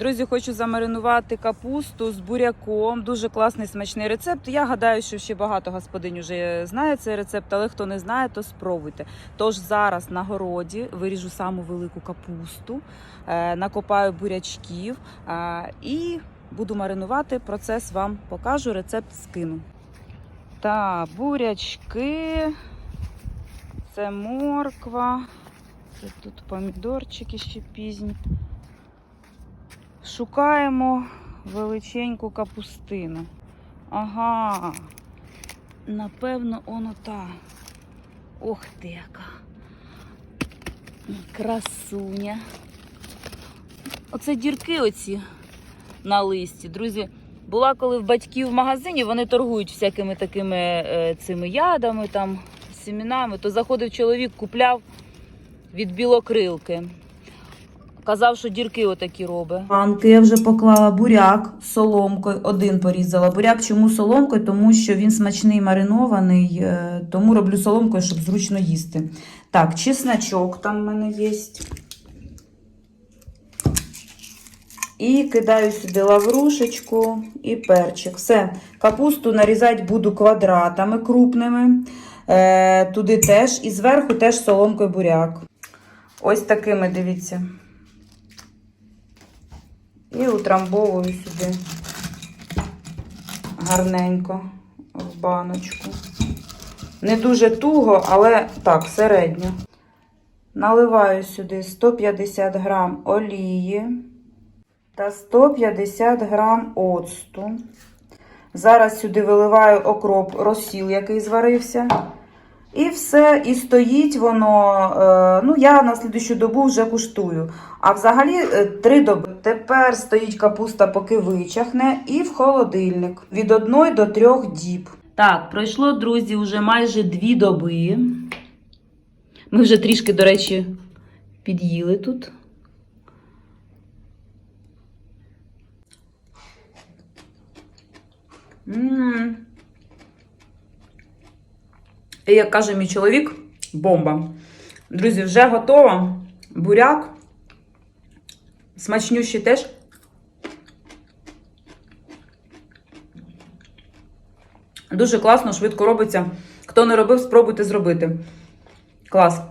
Друзі, хочу замаринувати капусту з буряком. Дуже класний смачний рецепт. Я гадаю, що ще багато господинь вже знає цей рецепт, але хто не знає, то спробуйте. Тож зараз на городі виріжу саму велику капусту, е, накопаю бурячків е, і буду маринувати. Процес вам покажу, рецепт скину. Та бурячки, це морква, це тут помідорчики ще пізні. Шукаємо величеньку капустину. Ага. Напевно, оно та. Ох ти яка. Красуня. Оце дірки оці на листі. Друзі, була коли в батьків в магазині, вони торгують всякими такими е, цими ядами, там, семінами, то заходив чоловік, купляв від білокрилки. Казав, що дірки отакі робить. Банки я вже поклала буряк соломкою. Один порізала. Буряк чому соломкою? Тому що він смачний маринований, е, тому роблю соломкою, щоб зручно їсти. Так, чесночок там в мене є. І кидаю сюди лаврушечку і перчик. Все, капусту нарізати буду квадратами крупними. Е, туди теж. І зверху теж соломкою буряк. Ось такими, дивіться. І утрамбовую сюди гарненько в баночку. Не дуже туго, але так, середньо. Наливаю сюди 150 грам олії та 150 грам оцту. Зараз сюди виливаю окроп розсіл, який зварився. І все, і стоїть воно. е, Ну, я на слідущу добу вже куштую. А взагалі е, три доби. Тепер стоїть капуста, поки вичахне, і в холодильник від одної до трьох діб. Так, пройшло, друзі, вже майже дві доби. Ми вже трішки, до речі, під'їли тут. М. І як каже мій чоловік, бомба. Друзі, вже готова. Буряк. Смачнющий теж. Дуже класно, швидко робиться. Хто не робив, спробуйте зробити. Клас.